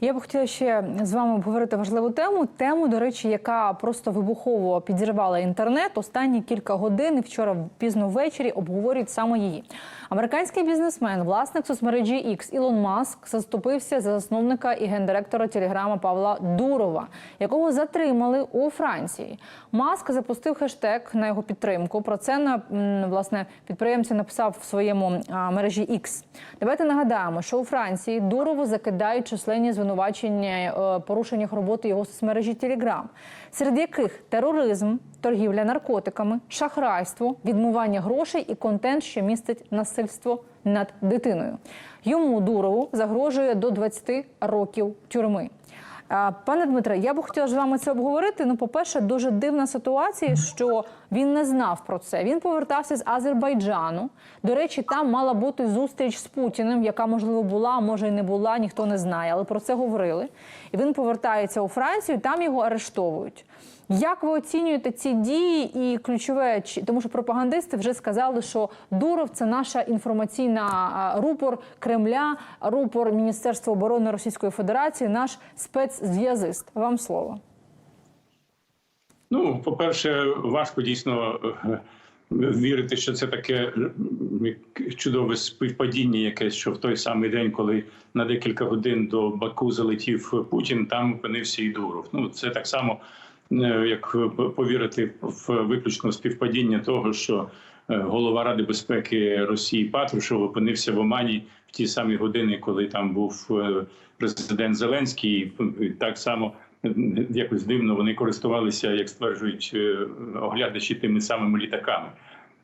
Я б хотіла ще з вами обговорити важливу тему. Тему, до речі, яка просто вибухово підірвала інтернет останні кілька годин і вчора пізно ввечері обговорюють саме її. Американський бізнесмен, власник соцмережі X Ілон Маск, заступився за засновника і гендиректора телеграма Павла Дурова, якого затримали у Франції. Маск запустив хештег на його підтримку. Про це на власне підприємці написав в своєму мережі X. Давайте нагадаємо, що у Франції Дурову закидають численні звинувачення е, порушеннях роботи його соцмережі Телеграм, серед яких тероризм, торгівля наркотиками, шахрайство, відмивання грошей і контент, що містить насильство над дитиною. Йому Дурову загрожує до 20 років тюрми. Пане Дмитре, я б хотіла з вами це обговорити. Ну, по-перше, дуже дивна ситуація, що він не знав про це. Він повертався з Азербайджану. До речі, там мала бути зустріч з Путіним, яка можливо була, може і не була, ніхто не знає, але про це говорили. І він повертається у Францію, там його арештовують. Як ви оцінюєте ці дії і ключове, тому що пропагандисти вже сказали, що Дуров це наша інформаційна рупор Кремля, рупор Міністерства оборони Російської Федерації, наш спецзв'язист. Вам слово. Ну, по-перше, важко дійсно е, вірити, що це таке чудове співпадіння, якесь, що в той самий день, коли на декілька годин до Баку залетів Путін, там опинився і Дуров. Ну, це так само, е, як повірити в виключно співпадіння того, що е, голова Ради безпеки Росії Патрушев опинився в Омані в ті самі години, коли там був е, президент Зеленський, і так само якось дивно вони користувалися, як стверджують е, оглядачі, тими самими літаками.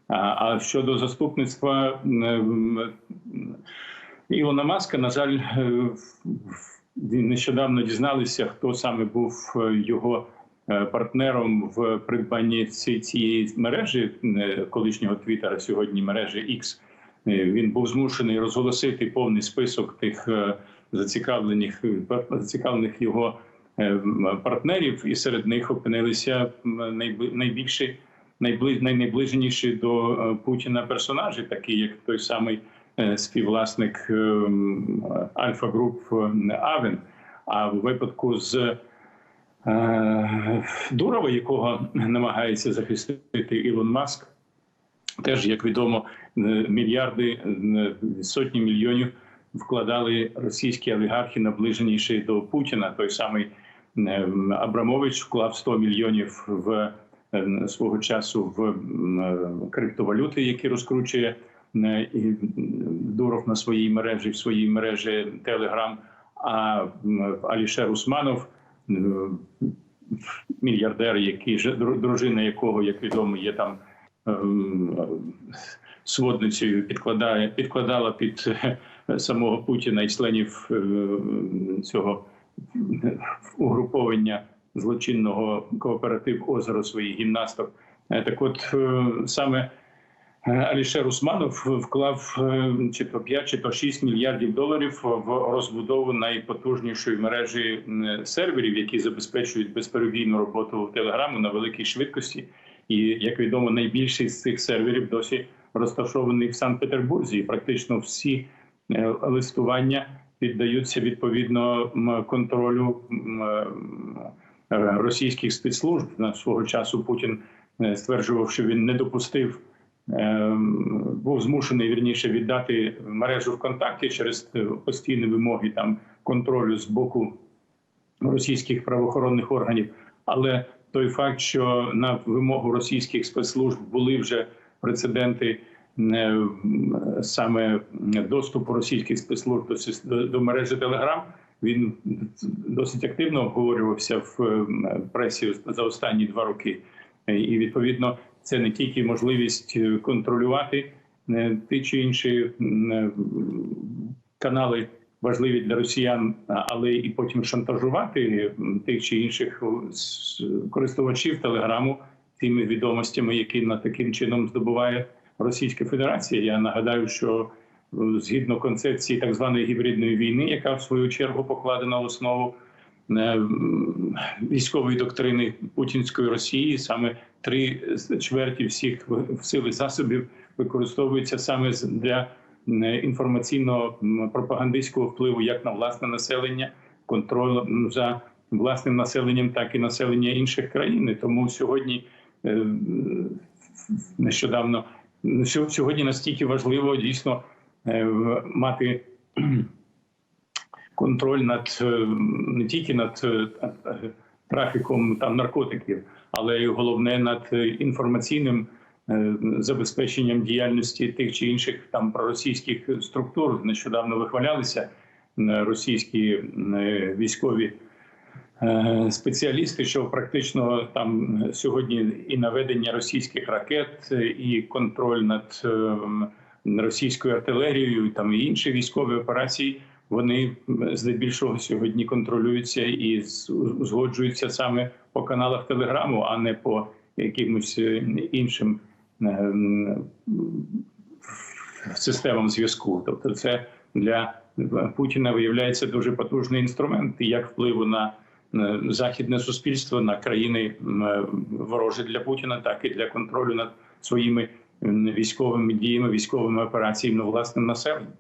А, щодо заступництва Ілона Маска, на жаль, е, нещодавно дізналися, хто саме був е, його е, партнером в придбанні ці- цієї мережі е, колишнього Твіттера, сьогодні мережі X. Е, Він був змушений розголосити повний список тих е, зацікавлених зацікавлених його е, партнерів, і серед них опинилися найбільші найбли- найнаближеніші до е, Путіна персонажі, такі як той самий е, співвласник е, Альфа Груп е, Авен. А в випадку з е, Дурова, якого намагається захистити Ілон Маск, теж як відомо, е, мільярди е, сотні мільйонів вкладали російські олігархи, наближеніші до Путіна. Той самий е, Абрамович вклав 100 мільйонів в е, свого часу в е, криптовалюти, які розкручує е, Дуров на своїй мережі, в своїй мережі Телеграм. А Алішер Усманов, е, мільярдер, який дружина якого, як відомо, є там ем, сводницею, підкладає підкладала під е, самого Путіна і членів е, цього е, угруповання злочинного кооператив озеро своїх гімнасток. Е, Так, от е, саме е, Алішер Усманов вклав е, чи то 5, чи то 6 мільярдів доларів в розбудову найпотужнішої мережі серверів, які забезпечують безперебійну роботу телеграму на великій швидкості. І як відомо, найбільший з цих серверів досі розташований в Санкт-Петербурзі. І практично всі е, листування піддаються відповідно контролю е, російських спецслужб. На свого часу Путін е, стверджував, що він не допустив. Е, Був змушений вірніше віддати мережу ВКонтакті через е, постійні вимоги там контролю з боку російських правоохоронних органів. Але той факт, що на вимогу російських спецслужб були вже прецеденти е, саме доступу російських спецслужб до, до, мережі Телеграм, він досить активно обговорювався в пресі за останні два роки. І відповідно це не тільки можливість е, контролювати е, ті чи інші е, канали важливі для росіян, але і потім шантажувати тих чи інших користувачів телеграму тими відомостями, які на таким чином здобуває Російська Федерація. Я нагадаю, що згідно концепції так званої гібридної війни, яка в свою чергу покладена в основу військової доктрини путінської Росії, саме три чверті всіх сил і засобів використовуються саме для е, інформаційно пропагандистського впливу як на власне населення, контроль за власним населенням, так і населення інших країн. Тому сьогодні е, нещодавно сьогодні настільки важливо дійсно е, мати контроль над е, не тільки над трафіком там наркотиків, але й головне над е, інформаційним е, забезпеченням діяльності тих чи інших там проросійських структур. Нещодавно вихвалялися російські е, військові спеціалісти, що практично там сьогодні і наведення російських ракет, і контроль над е, російською артилерією, там і інші військові операції. Вони здебільшого сьогодні контролюються і узгоджуються саме по каналах Телеграму, а не по якимось е, іншим е, системам зв'язку. Тобто, це для Путіна виявляється дуже потужний інструмент як впливу на західне суспільство, на країни е, ворожі для Путіна, так і для контролю над своїми військовими діями, військовими операціями власним населенням.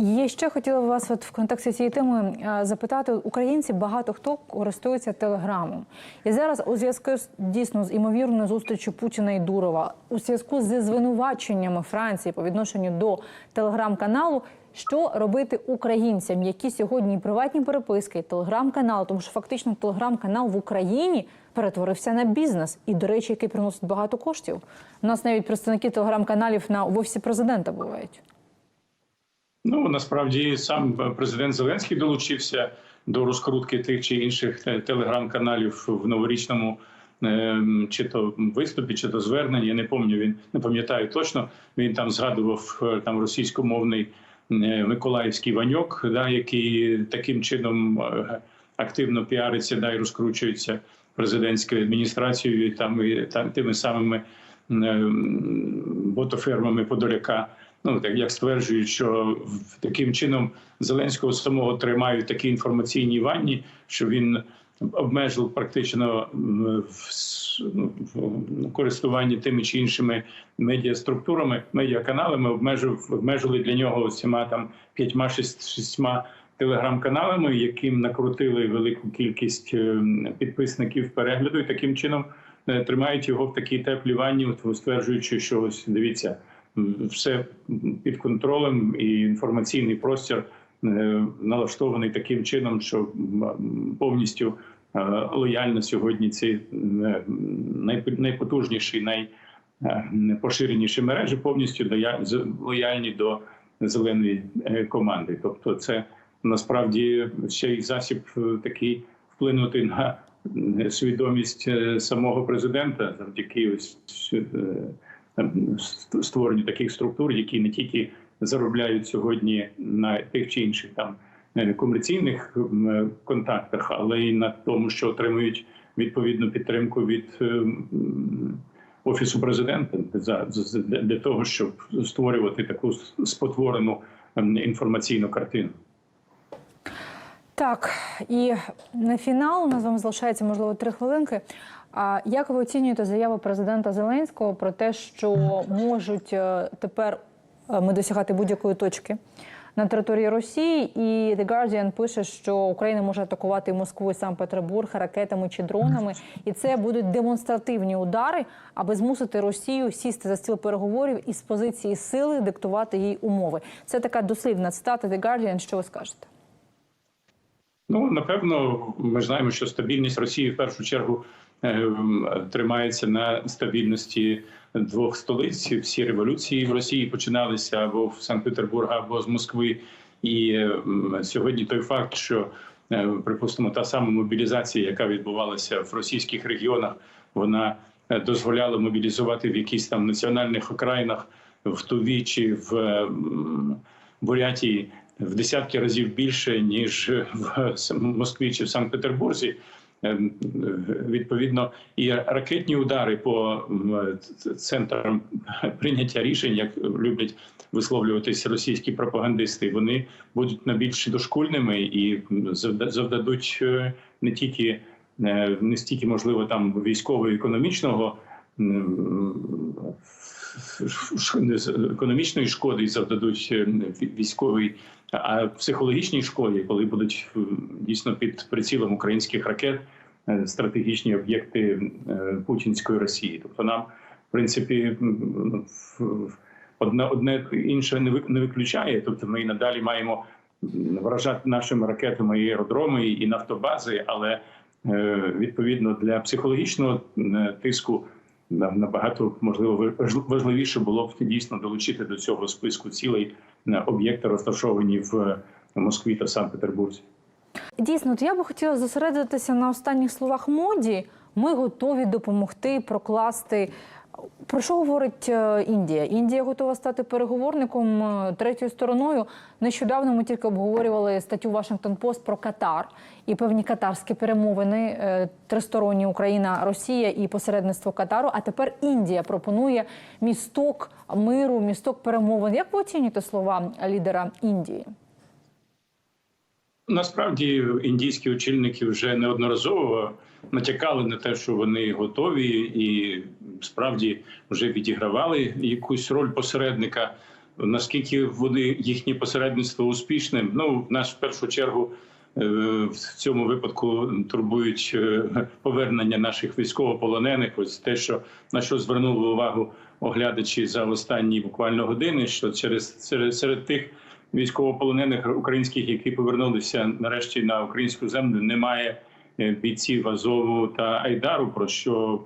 Є ще хотіла вас от в контексті цієї теми е, запитати. Українці багато хто користується телеграмом, і зараз у зв'язку з дійсно з імовірною зустрічю Путіна і Дурова, у зв'язку зі звинуваченнями Франції по відношенню до телеграм-каналу. Що робити українцям, які сьогодні приватні переписки, телеграм-канал, тому що фактично телеграм-канал в Україні перетворився на бізнес, і, до речі, який приносить багато коштів. У нас навіть представники телеграм-каналів на в офісі президента бувають. Ну насправді сам президент Зеленський долучився до розкрутки тих чи інших телеграм-каналів в новорічному ем, чи то виступі, чи то зверненні. Я не пам'ятаю, він не пам'ятаю точно. Він там згадував е, там російськомовний е, Миколаївський ваньок, да, який таким чином е, активно піариться, да, і розкручується президентською адміністрацією, і там і там тими самими ботофермами Подоляка. Ну так як стверджують, що таким чином Зеленського самого тримають в такій інформаційній ванні, що він обмежив практично ну, в користуванні тими чи іншими медіаструктурами, медіаканалами, обмежив обмежили для нього всіма там п'ятьма шістьма телеграм-каналами, яким накрутили велику кількість е, підписників перегляду, і таким чином е, тримають його в такій теплій ванні, стверджуючи, що ось дивіться все під контролем, і інформаційний простір е, налаштований таким чином, що повністю е, лояльно сьогодні ці е, найпотужніші, найпоширеніші мережі повністю лояльні до зеленої команди. Тобто, це насправді ще й засіб такий вплинути на свідомість самого президента завдяки ось створенню таких структур, які не тільки заробляють сьогодні на тих чи інших там е, комерційних контактах, але й на тому, що отримують відповідну підтримку від е, офісу президента за для того, щоб створювати таку спотворену інформаційну картину. Так, і на фінал у нас з вами залишається можливо три хвилинки. А як ви оцінюєте заяву президента Зеленського про те, що можуть е, тепер е, ми досягати будь-якої точки на території Росії? І The Guardian пише, що Україна може атакувати Москву і Санкт-Петербург ракетами чи дронами, і це будуть демонстративні удари, аби змусити Росію сісти за стіл переговорів і з позиції сили диктувати їй умови. Це така дослівна цитата The Guardian. Що ви скажете? Ну напевно, ми знаємо, що стабільність Росії в першу чергу е, тримається на стабільності двох столиць. Всі революції в Росії починалися або в Санкт-Петербурга, або з Москви. І сьогодні той факт, що е, припустимо та сама мобілізація, яка відбувалася в російських регіонах, вона е, дозволяла мобілізувати в якісь там національних окраїнах в Туві чи в Бурятії в десятки разів більше ніж в Москві чи в Санкт-Петербурзі. Ем, Відповідно, і ракетні удари по центрам прийняття рішень, як люблять висловлюватися російські пропагандисти, вони будуть на більш дошкульними і завда- завдадуть е, не тільки е, не стільки можливо там військово-економічного економічної шкоди завдадуть е, військовій, а психологічній шкоді, коли будуть е, дійсно під прицілом українських ракет е, стратегічні об'єкти путінської Росії. Тобто нам, в принципі, в- одне одне інше не виключає. Тобто, ми і надалі маємо вражати нашими ракетами і аеродроми, і нафтобази, але відповідно для психологічного тиску набагато можливо важ- важливіше було б дійсно долучити до цього списку цілей е, об'єкти, розташовані в Москві та Санкт-Петербурзі. Дійсно, то я би хотіла зосередитися на останніх словах моді. Ми готові допомогти прокласти. Про що говорить е, Індія? Індія готова стати переговорником е, третьою стороною. Нещодавно ми тільки обговорювали статтю Вашингтон Пост про Катар і певні катарські перемовини е, тристоронні Україна, Росія і посередництво Катару. А тепер Індія пропонує місток миру, місток перемовин. Як ви оцінюєте слова лідера Індії? Насправді індійські очільники вже неодноразово натякали на те, що вони готові, і справді вже відігравали якусь роль посередника. Наскільки вони їхнє посередництво успішним? Ну нас в першу чергу е, в цьому випадку турбують е, повернення наших військовополонених. Ось те, що на що звернули увагу оглядачі за останні буквально години, що через серед, серед тих військовополонених українських, які повернулися нарешті на українську землю, немає бійців Азову та Айдару, про що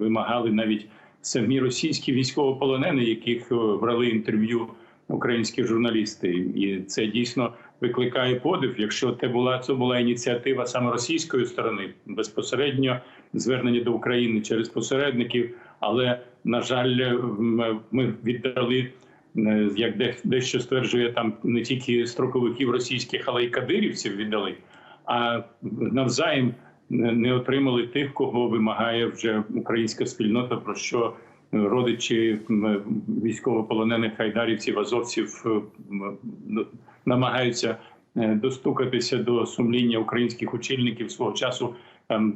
вимагали навіть самі російські військовополонені, яких е, брали інтерв'ю українські журналісти, і це дійсно викликає подив. Якщо це була це була ініціатива саме російської сторони, безпосередньо звернення до України через посередників, але на жаль, ми віддали. е, Як де- дещо стверджує там не тільки строковиків російських, але й кадирівців віддали, а навзаєм не отримали тих, кого вимагає вже українська спільнота, про що родичі військовополонених хайдарівців, азовців е, намагаються е, достукатися до сумління українських очільників свого часу.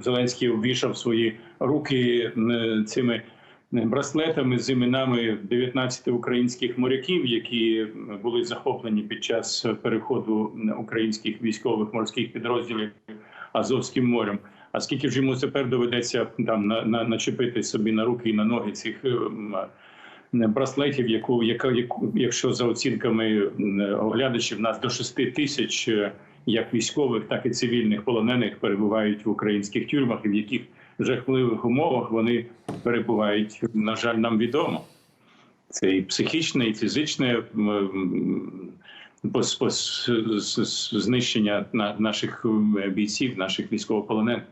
Зеленський обвішав свої руки е, цими браслетами з іменами 19 українських моряків, які були захоплені під час переходу українських військових морських підрозділів Азовським морем. А скільки ж йому тепер доведеться там на, на начепити собі на руки і на ноги цих ем, браслетів, яку яка яку, якщо за оцінками оглядачів, нас до 6 тисяч е, як військових, так і цивільних полонених перебувають в українських тюрмах, і в яких жахливих умовах вони перебувають. На жаль, нам відомо. Це і психічне, і фізичне знищення наших бійців, наших військовополонених.